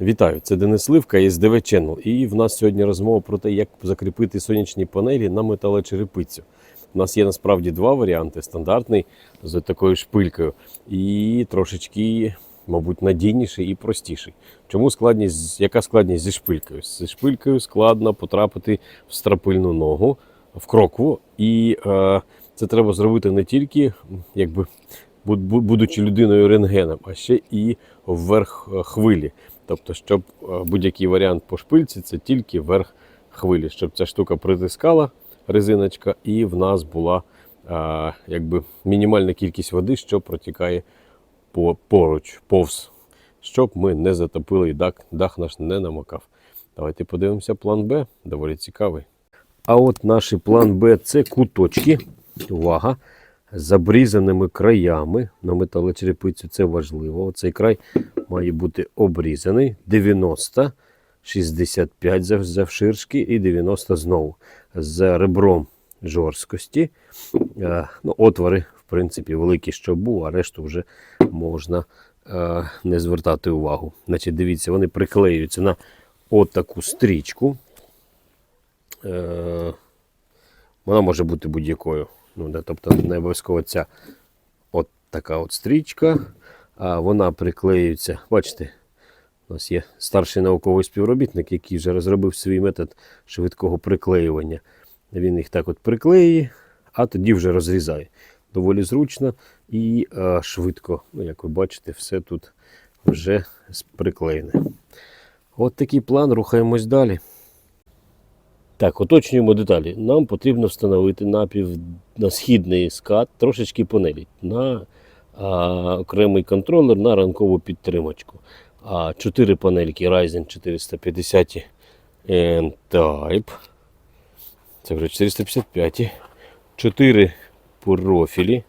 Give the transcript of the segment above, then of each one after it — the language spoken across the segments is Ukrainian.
Вітаю, це Денис Ливка із DV Channel. І в нас сьогодні розмова про те, як закріпити сонячні панелі на металочерепицю. У нас є насправді два варіанти: стандартний з такою шпилькою, і трошечки, мабуть, надійніший і простіший. Чому складність? Яка складність зі шпилькою? Зі шпилькою складно потрапити в страпильну ногу в крокву, і е, це треба зробити не тільки якби будучи людиною рентгеном, а ще і вверх е, хвилі. Тобто, щоб е, будь-який варіант по шпильці це тільки верх хвилі, щоб ця штука притискала резиночка, і в нас була е, якби мінімальна кількість води, що протікає по, поруч, повз, щоб ми не затопили і дах, дах наш не намокав. Давайте подивимося план Б, доволі цікавий. А от наш план Б це куточки. Увага! З краями на металочерепицю. Це важливо. Оцей край має бути обрізаний 90, 65 завширшки і 90 знову. З ребром жорсткості. Е, Ну, отвори, в принципі, великі, що був, а решту вже можна е, не звертати увагу. Значить, дивіться, вони приклеюються на отаку стрічку. Е, вона може бути будь-якою. Ну, да, тобто не обов'язково ця от така от стрічка. А вона приклеюється. Бачите, у нас є старший науковий співробітник, який вже розробив свій метод швидкого приклеювання. Він їх так от приклеює, а тоді вже розрізає. Доволі зручно і е, швидко. Ну, як ви бачите, все тут вже приклеєне. От такий план, рухаємось далі. Так, уточнюємо деталі. Нам потрібно встановити напів на східний скат трошечки панелі на а, окремий контролер на ранкову підтримочку. А, 4 панельки Ryzen 450 N-Type. Це вже 455. 4 профілі.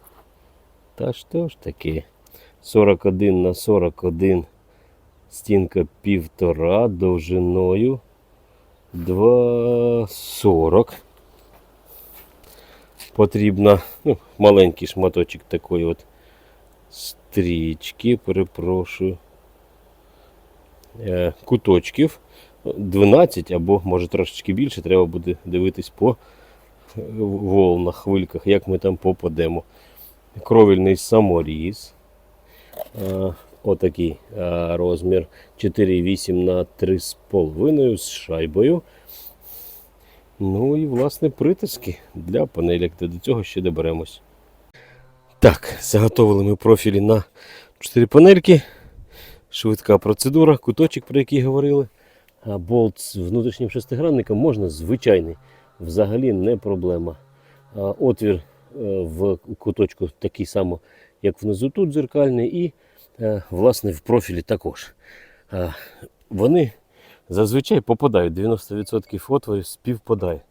Та що ж таке? 41 на 41 стінка півтора довжиною 2,40. Потрібно ну, маленький шматочок такої от стрічки, перепрошую. Е, куточків 12 або може трошечки більше, треба буде дивитись по е, волнах, хвильках, як ми там попадемо. Кровельний саморіз. Отакий е, розмір 4,8 на 3,5 з шайбою. Ну і власне притиски для панелек. До цього ще доберемось. Так, заготовили ми профілі на 4 панельки. Швидка процедура, куточок, про який говорили. А болт з внутрішнім шестигранником можна звичайний. Взагалі не проблема. Отвір е, в куточку такий самий, як внизу тут дзеркальний, і власне в профілі також. Е, Вони зазвичай попадають, 90% отворів співпадає.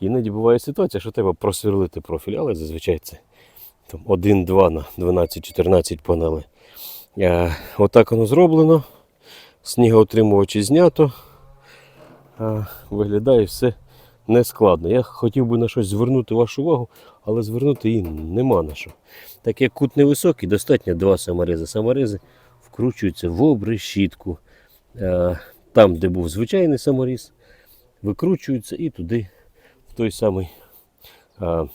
Іноді буває ситуація, що треба просверлити профіль, але зазвичай це 1-2 на 12-14 панелей. Е, Отак воно зроблено. Снігоутримувачі знято. Е, Виглядає все нескладно. Я хотів би на щось звернути вашу увагу, але звернути її нема на що. Так як кут невисокий, достатньо два саморези. Саморези вкручуються в обрешітку. Е, Там, де був звичайний саморіз, викручуються і туди, в той самий, е,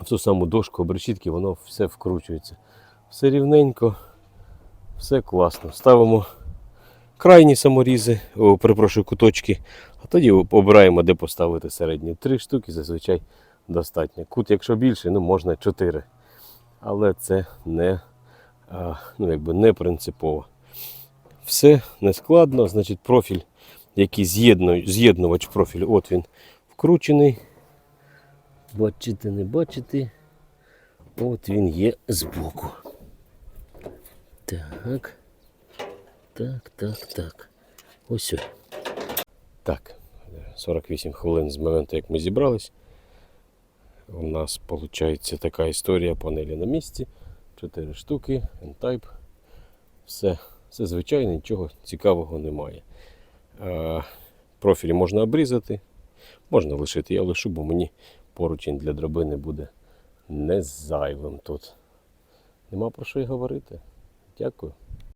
в ту саму дошку обрешітки, воно все вкручується. Все рівненько, все класно. Ставимо крайні саморізи, о, перепрошую, куточки, а тоді обираємо, де поставити середні. Три штуки зазвичай достатньо. Кут, якщо більший, ну можна чотири. Але це не, ну, якби не принципово. Все нескладно, значить профіль, який з'єднувач профілю, от він вкручений. Бачите, не бачите. От він є збоку. Так. Так, так, так. Ось. Так. 48 хвилин з моменту, як ми зібрались. У нас виходить така історія панелі на місці. 4 штуки, N-Type. Все, все звичайно, нічого цікавого немає. Е, профілі можна обрізати, можна лишити. Я лишу, бо мені поручень для дробини буде не зайвим тут. Нема про що й говорити. Дякую.